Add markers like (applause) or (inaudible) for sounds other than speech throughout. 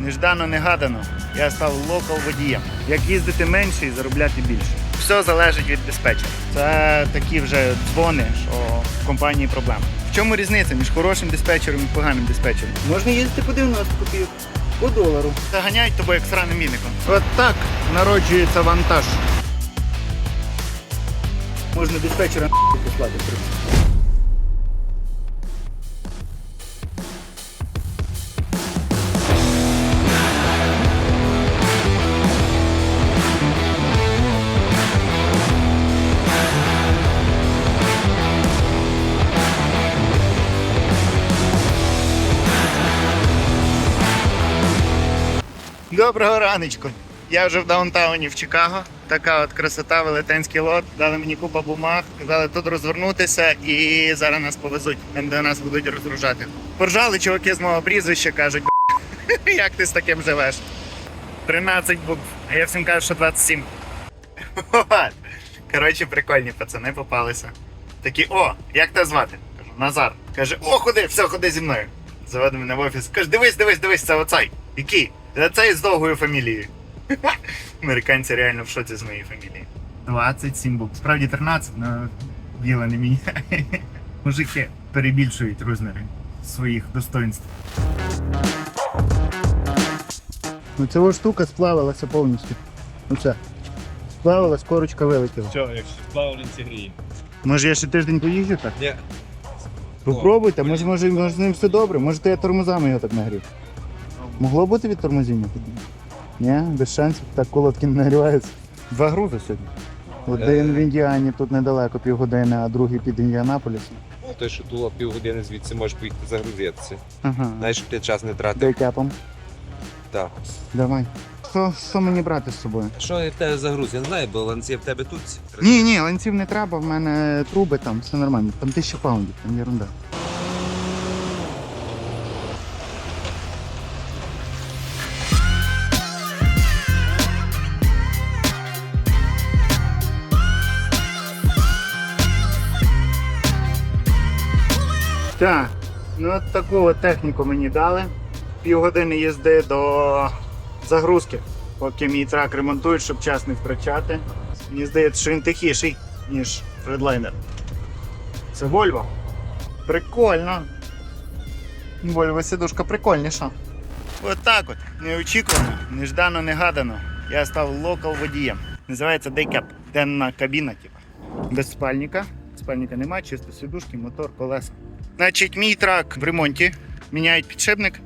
Неждано негадано. Я став локал водієм. Як їздити менше і заробляти більше. Все залежить від диспетчера. Це такі вже дзвони, що в компанії проблема. В чому різниця між хорошим диспетчером і поганим диспетчером? Можна їздити по 90 копійок, по долару. Заганяють тобою як сраним віником. От так народжується вантаж. Можна диспетчера послати. Доброго раночку. Я вже в даунтауні в Чикаго. Така от красота, велетенський лот. Дали мені купа бумаг, сказали тут розвернутися і зараз нас повезуть, там, де нас будуть розгружати. Поржали чуваки з мого прізвища, кажуть, як ти з таким живеш? 13 букв, а я всім кажу, що 27. Коротше, прикольні пацани попалися. Такі, о, як тебе звати? Кажу, Назар. Каже, о, ходи, все, ходи зі мною. Заводить мене в офіс. Каже, дивись, дивись, дивись, це оцей. Який? Це цей з довгою фамілією. (laughs) Американці реально в шоці з моєї фамілії. 27 букв. Справді 13, але діло не міняє. (laughs) Мужики перебільшують розміри своїх достоинств. Ну ця штука сплавилася повністю. Ну все. Сплавилась, корочка вилетіла. Що, якщо плавленці гріє? Може я ще тиждень поїжджу так? Ні. Попробуйте, О, може, може, може з ним все добре, може то я тормозами його так нагрів. Могло бути від тормозіння? Ні, без шансів, так колодки не нагріваються. Два грузи сьогодні. Один в Індіані тут недалеко півгодини, а другий під Індіанаполісом. Ну, той, що було півгодини звідси, можеш поїхати загрузитися. Ага. Знаєш, щоб ти час не тратив. Дейкапом. Так. Давай. Що, що мені брати з собою? Що я в тебе загруз? Я не знаю, бо ланці в тебе тут. Ні, ні, ланців не треба, в мене труби там, все нормально. Там тисяча паундів, там ерунда. Так, ну от таку от техніку мені дали. Півгодини їзди до загрузки, поки мій трак ремонтують, щоб час не втрачати. Мені здається, що він тихіший, ніж Redliner. Це Volvo. Прикольно. Volvo сидушка прикольніша. От так от, неочікувано, неждано, негадано. Я став локал водієм. Називається Daycap. Денна кабіна, типу. Без спальника. Спальника немає, чисто сидушки, мотор, колеса. Значить, мій трак в ремонті. Міняють підшипник.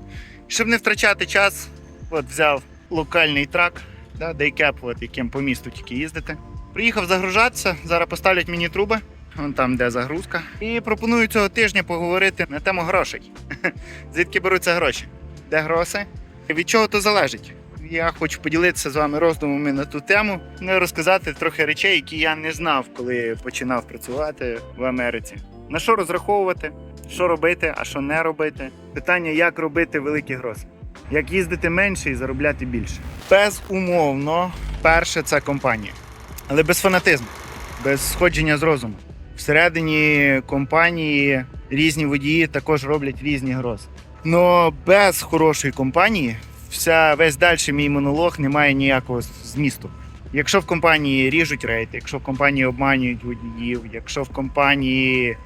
Щоб не втрачати час, от взяв локальний трак, да, Daycap, от, яким по місту тільки їздити. Приїхав загружатися, зараз поставлять мені труби, вон там де загрузка. І пропоную цього тижня поговорити на тему грошей. (laughs) Звідки беруться гроші? Де гроші? Від чого то залежить? Я хочу поділитися з вами роздумами на ту тему, ну і розказати трохи речей, які я не знав, коли починав працювати в Америці. На що розраховувати, що робити, а що не робити. Питання, як робити великі гроші. Як їздити менше і заробляти більше. Безумовно, перше це компанія. Але без фанатизму, без сходження з розуму. Всередині компанії різні водії також роблять різні грози. Но без хорошої компанії вся весь далі мій монолог не має ніякого змісту. Якщо в компанії ріжуть рейти, якщо в компанії обманюють водіїв, якщо в компанії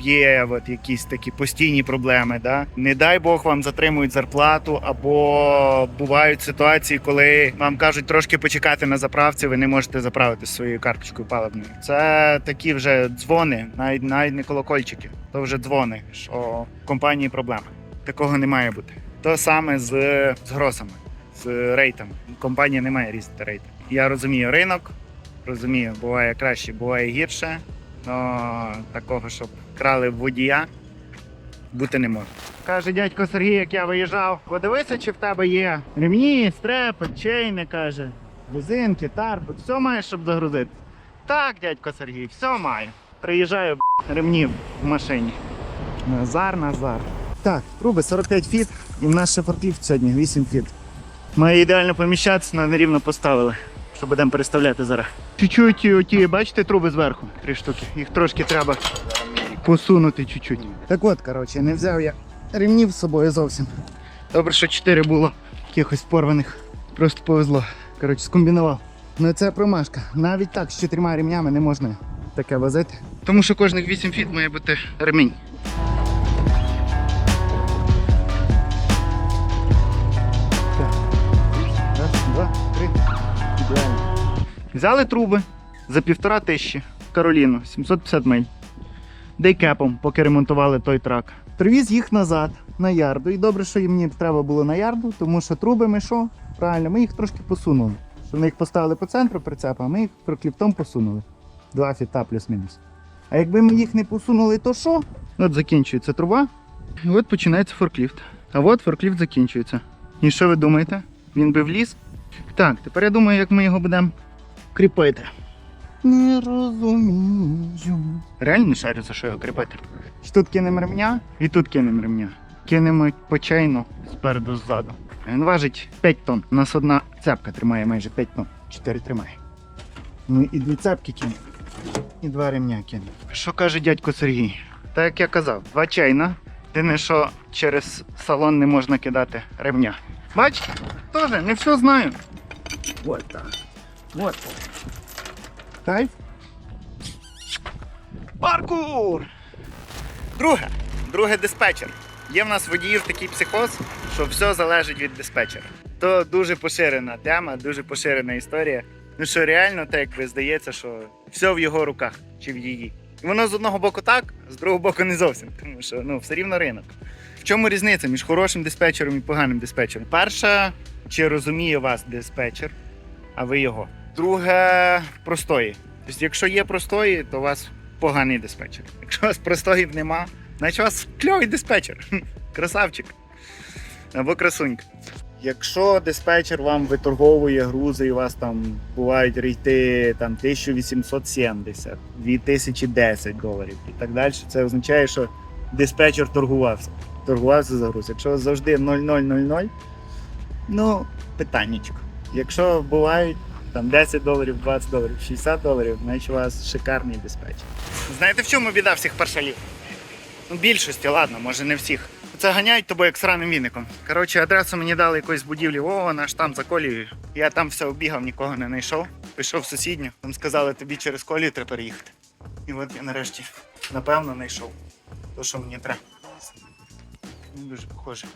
є от якісь такі постійні проблеми, да? не дай Бог вам затримують зарплату, або бувають ситуації, коли вам кажуть трошки почекати на заправці, ви не можете заправити своєю карточкою паливною. Це такі вже дзвони, навіть навіть не колокольчики, то вже дзвони, що в компанії проблеми. Такого не має бути. То саме з, з гросами, з рейтами. Компанія не має різати рейти. Я розумію ринок, розумію, буває краще, буває гірше. Но такого, щоб крали водія, бути не може. Каже дядько Сергій, як я виїжджав, подивися, чи в тебе є ремні, стрепи, чейни, каже, резинки, тарпи, все маєш, щоб загрузити. Так, дядько Сергій, все маю. Приїжджаю, б**, ремні в машині. Назар, Назар. Так, труби 45 фіт, і в нас ще форкліфт сьогодні 8 фіт. Має ідеально поміщатися, але нерівно поставили, що будемо переставляти зараз. Чуть-чуть оті, бачите, труби зверху, три штуки. Їх трошки треба посунути чуть-чуть. Так от, коротше, не взяв я ремнів з собою зовсім. Добре, що 4 було якихось порваних. Просто повезло. Коротше, скомбінував. Ну це промашка. Навіть так з чотирма ремнями не можна таке возити. Тому що кожних 8 фіт має бути ремінь. Так. Раз, два, три. Ідеально. Взяли труби за півтора тисячі. Кароліну, 750 миль. Дейкепом, поки ремонтували той трак. Привіз їх назад на ярду. І добре, що мені треба було на ярду, тому що труби ми що? Правильно, ми їх трошки посунули. Що ми їх поставили по центру прицепа, а ми їх прокліптом посунули. Два фіта плюс-мінус. А якби ми їх не посунули, то що? От закінчується труба. І от починається форкліфт. А от форкліфт закінчується. І що ви думаєте? Він би вліз? Так, тепер я думаю, як ми його будемо кріпити. Не розумію. Реально не шарю, за що його кріпити. Що Тут кинемо ремня і тут кинемо ремня. Кинемо по чейну спереду ззаду. Він важить 5 тонн. У нас одна цепка тримає майже 5 тонн. 4 тримає. Ну і дві цепки кинемо. І два ремня кинемо. Що каже дядько Сергій? Так як я казав, два чайна. Єдине, що через салон не можна кидати ремня. Бач, теж не все знаю. Вот так. Вот. Кайф. Паркур! Друге. Друге диспетчер. Є в нас водіїв такий психоз, що все залежить від диспетчера. То дуже поширена тема, дуже поширена історія. Ну що реально так якби здається, що все в його руках чи в її. І воно з одного боку так, з другого боку не зовсім, тому що ну, все рівно ринок. В чому різниця між хорошим диспетчером і поганим диспетчером? Перша, чи розуміє вас диспетчер, а ви його. Друге, простої. Тобто, якщо є простої, то у вас поганий диспетчер. Якщо у вас простоїв нема, значить у вас кльовий диспетчер. (laughs) Красавчик. Або красунька. Якщо диспетчер вам виторговує грузи, і у вас там бувають рейти там 1870, 2010 доларів і так далі, це означає, що диспетчер торгувався. Торгувався за груз. Якщо завжди 0000, ну, питаннячко. Якщо бувають там 10 доларів, 20 доларів, 60 доларів, значить у вас шикарний диспетчер. Знаєте, в чому біда всіх паршалів? Ну, більшості, ладно, може не всіх. Це ганяють тобою як сраним віником. Коротше, адресу мені дали якоїсь будівлі, о, наш там за колією. Я там все оббігав, нікого не знайшов. Пішов в сусідню, там сказали, тобі через колію треба переїхати. І от я нарешті, напевно, знайшов. То, що мені треба. Ну, Дуже похоже.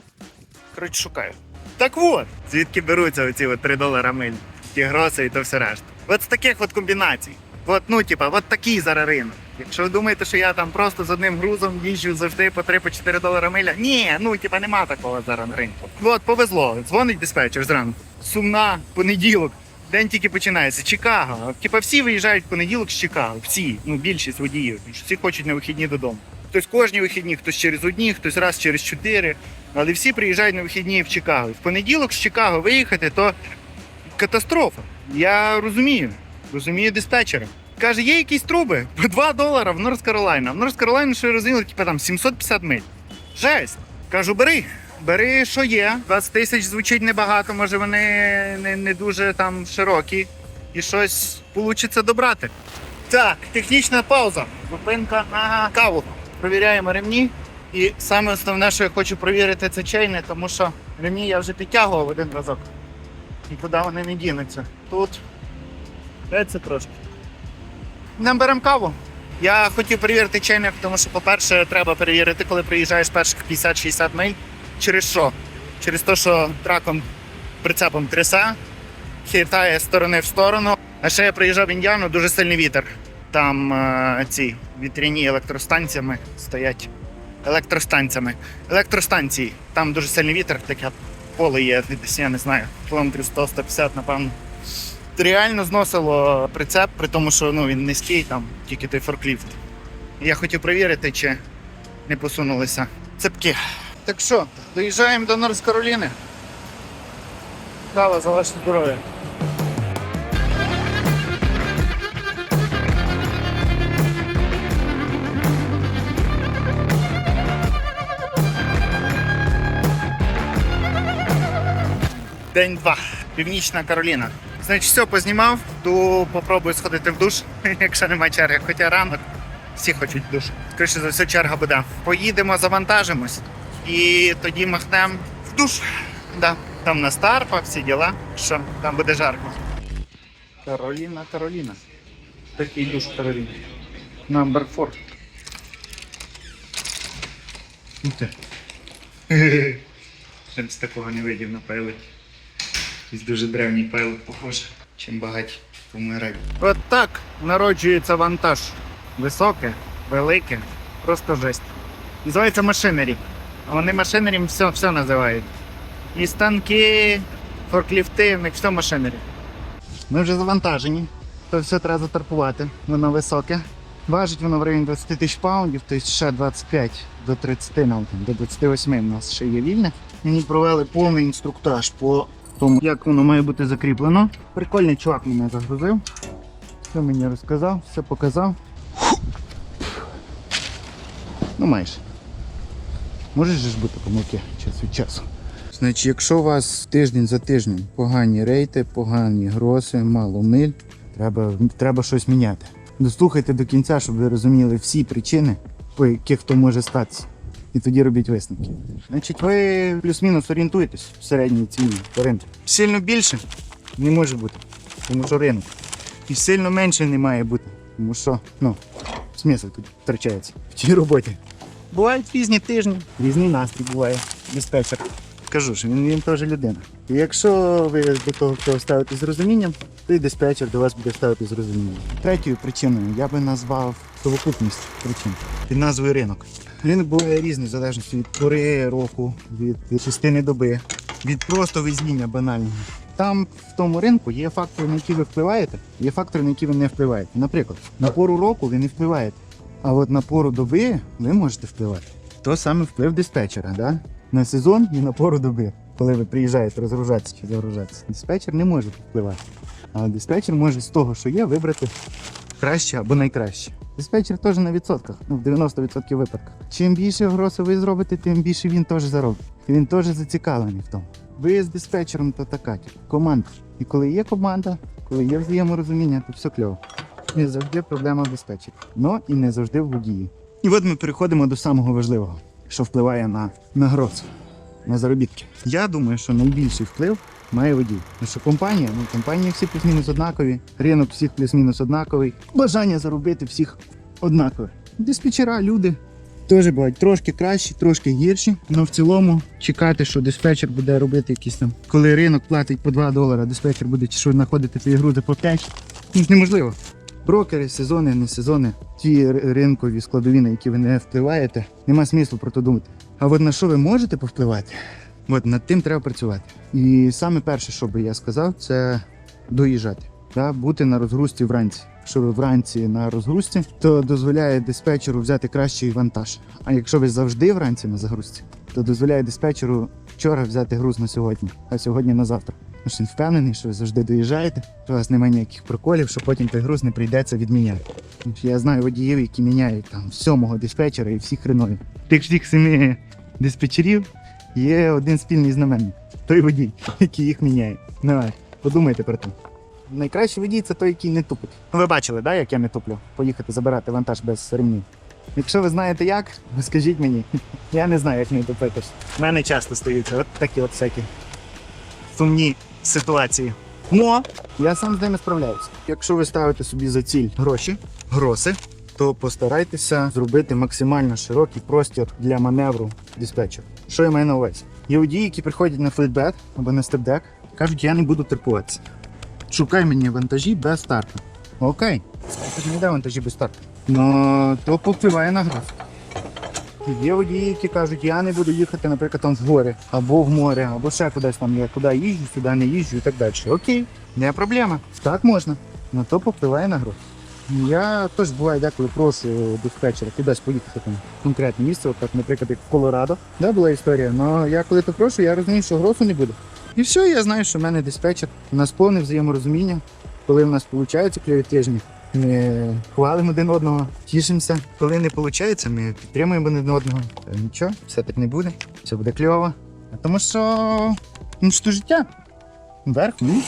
Коротше, шукаю. Так от, звідки беруться оці от 3 долара миль, ті гроси і то все решта. От з таких от комбінацій. От, ну, типа, от такий зараз ринок. Якщо ви думаєте, що я там просто з одним грузом їжджу завжди по 3-4 долара миля. Ні, ну типа нема такого зараз на ринку. От, повезло. Дзвонить диспетчер зранку. Сумна, понеділок. День тільки починається. Чикаго. Типа всі виїжджають в понеділок з Чикаго. Всі, ну більшість водіїв. Всі хочуть на вихідні додому. Хтось кожні вихідні, хтось через одні, хтось раз через чотири. Але всі приїжджають на вихідні в Чикаго. В понеділок з Чикаго виїхати, то катастрофа. Я розумію. Розумію диспетчера. Каже, є якісь труби по 2 долара в Норс Каролайна. В Норс Каролайна, що я розуміла, типу там 750 миль. Жесть. Кажу, бери. Бери, що є. 20 тисяч звучить небагато, може вони не, не дуже там широкі. І щось вийде добрати. Так, технічна пауза. Зупинка на каву. Провіряємо ремні. І саме основне, що я хочу провірити, це чейни, тому що ремні я вже підтягував один разок. Нікуди вони не дінуться. Тут це трошки. Нам беремо каву. Я хотів перевірити чайник, тому що, по-перше, треба перевірити, коли приїжджаєш перших 50-60 миль. Через що? Через те, що траком прицепом трясе, хитає з сторони в сторону. А ще я приїжджав в Індіану, дуже сильний вітер. Там е, ці вітряні електростанціями стоять. Електростанціями. Електростанції. Там дуже сильний вітер, таке поле є, десь я не знаю, кілометрів 100-150, напевно реально зносило прицеп, при тому, що ну, він низький, там тільки той форкліфт. Я хотів перевірити, чи не посунулися цепки. Так що, доїжджаємо до Норс Кароліни. Кава за ваше здоров'я. День два. Північна Кароліна. Значить, все познімав, ду попробую сходити в душ, (laughs) якщо немає черги. Хоча ранок всі хочуть душ. Скоріше за все, черга буде. Поїдемо, завантажимось і тоді махнемо в душ. Да. Там на старпа, всі діла. Що, там буде жарко. Кароліна, Кароліна. Такий душ Кароліна. Number 4. Ух ти. (laughs) Ще з такого не видів на пайлет. Якийсь дуже древній пайлет, похоже. Чим багаті помирають. От так народжується вантаж. Високе, велике, просто жесть. Називається машинері. А вони машинерім все, все називають. І станки, форкліфти, в них все машинері. Ми вже завантажені. То все треба затарпувати. Воно високе. Важить воно в районі 20 тисяч паундів, тобто ще 25 до 30 нам, там, до 28 у нас ще є вільне. Мені провели повний інструктаж по тому, як воно має бути закріплено. Прикольний чувак мене загрузив. Все мені розказав, все показав. Ну майже. Може ж бути помилки час від часу. Значить, якщо у вас тиждень за тижнем погані рейти, погані гроси, мало миль, треба, треба щось міняти. Дослухайте до кінця, щоб ви розуміли всі причини, по яких то може статися. І тоді робіть висновки. Значить, ви плюс-мінус орієнтуєтесь в середній ціні по ринку. Сильно більше не може бути, тому що ринок. І сильно менше не має бути, тому що ну, смисл тут втрачається в цій роботі. Бувають різні тижні, різний настрій буває. Диспетчер. Кажу, що він, він теж людина. І якщо ви до того всього ставитесь з розумінням, то і диспетчер до вас буде ставити з розумінням. Третьою причиною я би назвав совокупність причин під назвою ринок. Ринок буває різний, в залежності від пори року, від, частини доби, від просто везіння банального. Там в тому ринку є фактори, на які ви впливаєте, є фактори, на які ви не впливаєте. Наприклад, на пору року ви не впливаєте, а от на пору доби ви можете впливати. То саме вплив диспетчера, да? на сезон і на пору доби, коли ви приїжджаєте розгружатися чи загружатися. Диспетчер не може впливати. А диспетчер може з того, що є, вибрати краще або найкраще. Диспетчер теж на відсотках, ну, в 90% випадках. Чим більше грошей ви зробите, тим більше він теж заробить. І він теж зацікавлений в тому. Ви з диспетчером то така команда. І коли є команда, коли є взаєморозуміння, то все кльово. Не завжди проблема в диспетчері, но і не завжди в водії. І от ми переходимо до самого важливого, що впливає на, на гроз, на заробітки. Я думаю, що найбільший вплив має водій. Тому що компанія, ну компанії всі плюс-мінус однакові, ринок всіх плюс-мінус однаковий, бажання заробити всіх однакове. Диспетчера, люди теж бувають трошки кращі, трошки гірші, але в цілому чекати, що диспетчер буде робити якісь там, коли ринок платить по 2 долара, диспетчер буде чи що знаходити твої грузи по 5, ну неможливо. Брокери, сезони, не сезони, ті ринкові складові, на які ви не впливаєте, нема смислу про то думати. А от на що ви можете повпливати, от над тим треба працювати. І саме перше, що би я сказав, це доїжджати, да? бути на розгрузці вранці. Якщо ви вранці на розгрузці, то дозволяє диспетчеру взяти кращий вантаж. А якщо ви завжди вранці на загрузці, то дозволяє диспетчеру вчора взяти груз на сьогодні, а сьогодні на завтра. Що він впевнений, що ви завжди доїжджаєте, у вас немає ніяких приколів, що потім той груз не прийдеться відміняти. Я знаю водіїв, які міняють там сьомого диспетчера і всіх хренові. Тих всіх семи диспетчерів є один спільний знаменник. Той водій, який їх міняє. Давай, подумайте про це. Найкращий водій це той, який не тупить. Ну, Ви бачили, да, як я не туплю? Поїхати забирати вантаж без ремнів. Якщо ви знаєте як, скажіть мені. (laughs) Я не знаю, як не тупити. У мене часто стаються от такі от всякі сумні ситуації. Но я сам з ними справляюся. Якщо ви ставите собі за ціль гроші, гроси, то постарайтеся зробити максимально широкий простір для маневру диспетчера. Що я маю на увазі? Є водії, які приходять на флетбек або на степдек, кажуть, я не буду терпуватися. Шукай мені вантажі без старту. Окей, не йде вантажі без старту. Ну, то повпливає на графік. Є водії, які кажуть, я не буду їхати, наприклад, там в гори, або в море, або ще кудись там, я куди їжджу, сюди не їжджу і так далі. Окей, не проблема. Так можна. На то повпливає на гроші. Я теж буває деколи прошу диспетчера кудись поїхати там в конкретне місце, от так, наприклад, як в Колорадо. Да, була історія. Але я коли то прошу, я розумію, що грошу не буде. І все, я знаю, що в мене диспетчер. У нас повне взаєморозуміння. Коли в нас виходить кльові тижні, ми хвалимо один одного, тішимося. Коли не виходить, ми підтримуємо один одного. Та Нічого, все так не буде, все буде кльово. Тому що ну, що життя. Вверх, вниз.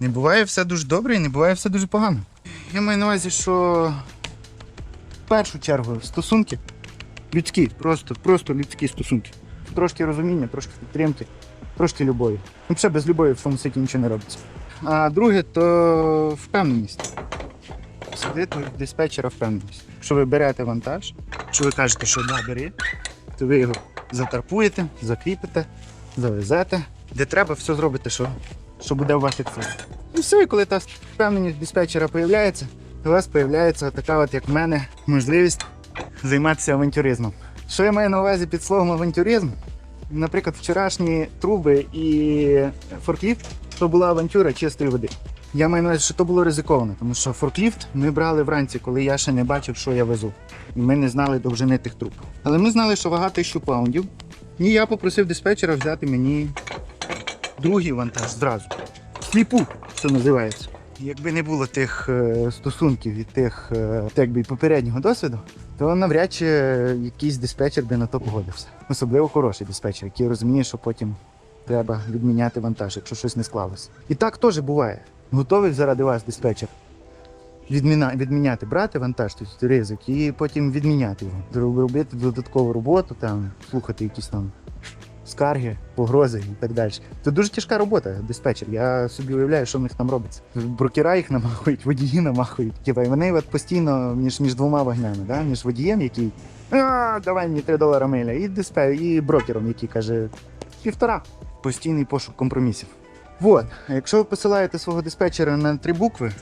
Не буває все дуже добре і не буває все дуже погано. Я маю на увазі, що в першу чергу стосунки людські, просто, просто людські стосунки. Трошки розуміння, трошки підтримки. Трошки любові. Ну, ще без любові в цьому світі нічого не робиться. А друге, то впевненість. Сидити в диспетчера впевненість. Якщо ви берете вантаж, якщо ви кажете, що да, бери, то ви його затарпуєте, закріпите, завезете. Де треба, все зробите, що, що буде у ваших цілях. І все, і коли та впевненість диспетчера з'являється, у вас з'являється така, от, як в мене, можливість займатися авантюризмом. Що я маю на увазі під словом авантюризм? Наприклад, вчорашні труби і форкліфт то була авантюра чистої води. Я маю на увазі, що то було ризиковано, тому що форкліфт ми брали вранці, коли я ще не бачив, що я везу. І ми не знали довжини тих труб. Але ми знали, що вага 1000 паундів. І я попросив диспетчера взяти мені другий вантаж зразу. Сліпу, що називається. Якби не було тих е, стосунків і тих е, так попереднього досвіду, то навряд чи якийсь диспетчер би на то погодився. Особливо хороший диспетчер, який розуміє, що потім треба відміняти вантаж, якщо щось не склалося. І так теж буває. Готовий заради вас диспетчер відміняти, брати вантаж, тобто ризик, і потім відміняти його. Робити додаткову роботу, там, слухати якісь там скарги, погрози і так далі. Це дуже тяжка робота, диспетчер. Я собі уявляю, що в них там робиться. Брокера їх намахують, водії намахують. Типа, і вони от постійно між, між двома вогнями, да? між водієм, який а, давай мені 3 долара миля, і диспе, і брокером, який каже півтора. Постійний пошук компромісів. Вот. А якщо ви посилаєте свого диспетчера на три букви,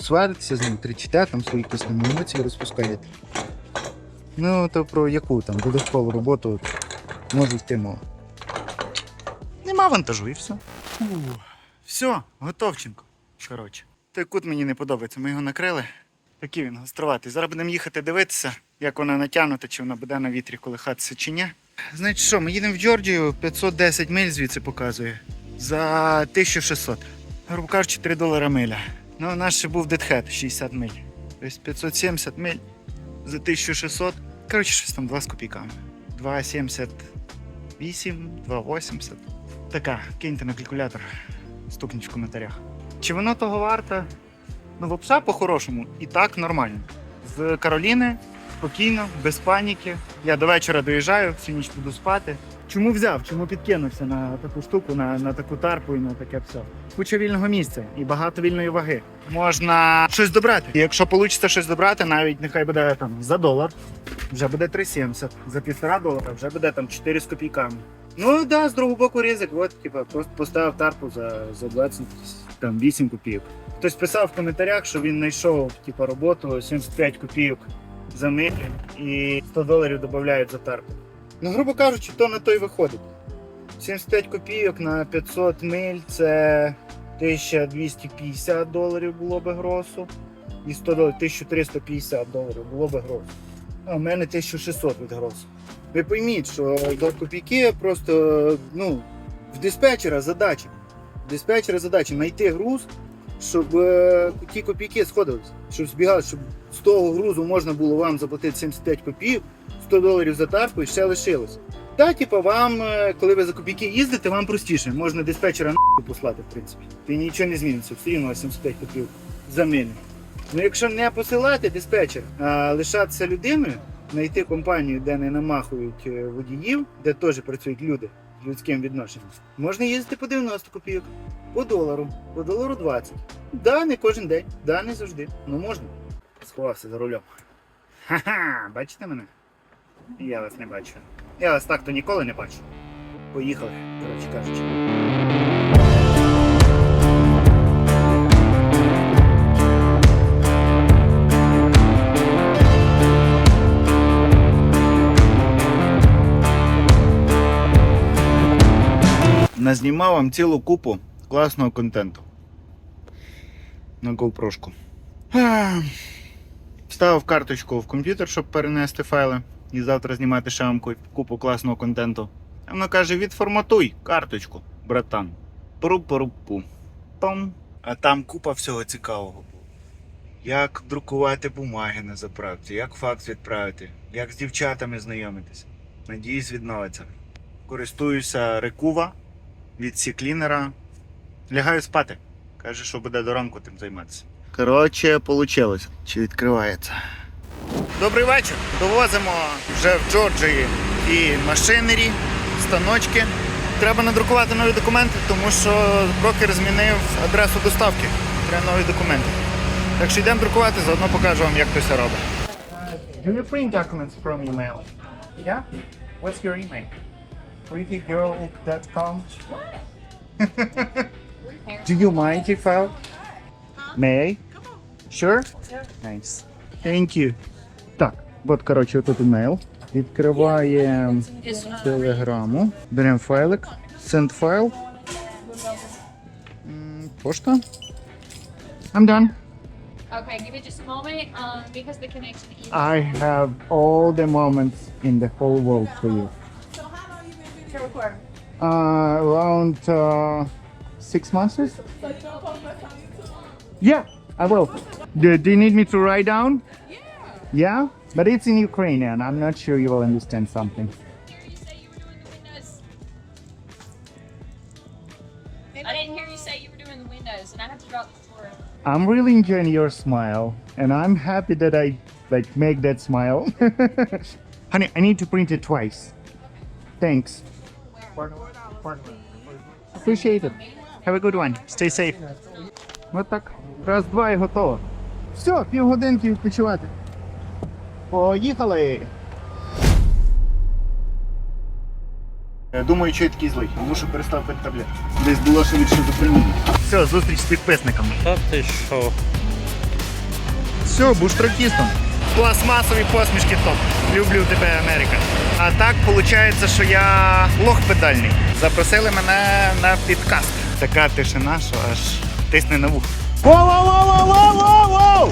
сваритеся з ним, кричите, там свої якісь емоції розпускаєте. Ну, то про яку там додаткову роботу може йти мова. Нема вантажу і все. Все, готовченко. Коротше. Той кут мені не подобається, ми його накрили. Такий він гоструватий. Зараз будемо їхати дивитися, як вона натягнута, чи вона буде на вітрі колихатися чи ні. Значить що, ми їдемо в Джорджію, 510 миль звідси показує. За 1600. Грубо кажучи, 3 долара миля. Ну, у нас ще був дедхед 60 миль. Тобто 570 миль за 1600. Коротше, щось там 2 з копійками. 2,78, 2,80. Така, киньте на калькулятор, стукніть в коментарях. Чи воно того варто? Ну, взагалі, по-хорошому, і так нормально. З Кароліни спокійно, без паніки. Я до вечора доїжджаю, всю ніч буду спати. Чому взяв? Чому підкинувся на таку штуку, на, на таку тарпу і на таке все? Куча вільного місця і багато вільної ваги. Можна щось добрати. І якщо вийде щось добрати, навіть нехай буде там за долар, вже буде 3,70. За півтора долара вже буде там 4 з копійками. Ну да, з другого боку ризик, от, типа, просто поставив тарпу за, за 28 копійок. Хтось писав в коментарях, що він знайшов типа, роботу 75 копійок за милю і 100 доларів додають за тарпу. Ну, грубо кажучи, то на той виходить. 75 копійок на 500 миль це 1250 доларів було би гросу. І 100 доларів 1350 доларів було би гросу. А в мене 1600 від гросу. Ви пойміть, що до копійки просто ну, в диспетчера задача. В диспетчера задача знайти груз, щоб е, ті копійки сходились, щоб збігали, щоб з того грузу можна було вам заплатити 75 копійок, 100 доларів за тарку і ще лишилось. Та, типу, вам, е, коли ви за копійки їздите, вам простіше. Можна диспетчера на послати, в принципі. І нічого не зміниться, все рівно 75 копійок за милю. Ну якщо не посилати диспетчер, а лишатися людиною, знайти компанію, де не намахують е, водіїв, де теж працюють люди з людським відношенням, можна їздити по 90 копійок, по долару, по долару 20. Да, не кожен день, да, не завжди. Ну можна. Сховався за рулем. Ха-ха, бачите мене? Я вас не бачу. Я вас так то ніколи не бачу. Поїхали, коротше кажучи. Назнімав вам цілу купу класного контенту. На GoPro. Вставив карточку в комп'ютер, щоб перенести файли. І завтра знімати ще вам купу класного контенту. А воно каже: відформатуй карточку, братан. Пору-пору-пу. Пам. А там купа всього цікавого. Як друкувати бумаги на заправці, як факс відправити, як з дівчатами знайомитися. Надіюсь, відновиться. Користуюся рекува від сіклінера. Лягаю спати. Каже, що буде до ранку тим займатися. Коротше, вийшло. Чи відкривається? Добрий вечір. Довозимо вже в Джорджії і машинері, станочки. треба надрукувати нові документи, тому що брокер змінив адресу доставки. Треба нові документи. Так що йдемо друкувати, заодно покажу вам, як це все робить. Do you print documents from email? Yeah? What's your email? prettygirl.com (laughs) Do you mind if I May I? Sure? Nice. Thank you. Так, от, коротше, тут email. Відкриваємо телеграму. Беремо файлик. Send файл. М, Пошта. I'm done. Okay, give it just a moment, um, because the connection is. I have all the moments in the whole world for you. Uh, around uh, six months? Yeah, I will. Do, do you need me to write down? Yeah. Yeah? But it's in Ukrainian. I'm not sure you will understand something. you say you were doing the windows. I didn't hear you say you were doing the windows, and I have to drop the floor. I'm really enjoying your smile, and I'm happy that I like make that smile. (laughs) Honey, I need to print it twice. Thanks. Appreciate it. Have a good one. Stay safe. От так. Раз, два і готово. Все, півгодинки відпочивати. Поїхали. Думаю, що я такий злий. Тому що перестав пити таблетки. Десь було, що від шизофренії. Все, зустріч з підписниками. Та ти що? Все, будь тракістом. Пластмасові посмішки топ. Люблю тебе, Америка. А так виходить, що я лох педальний. Запросили мене на підкаст. Така тишина, що аж тисне на вухо. Воу-воу-воу-воу-воу-воу!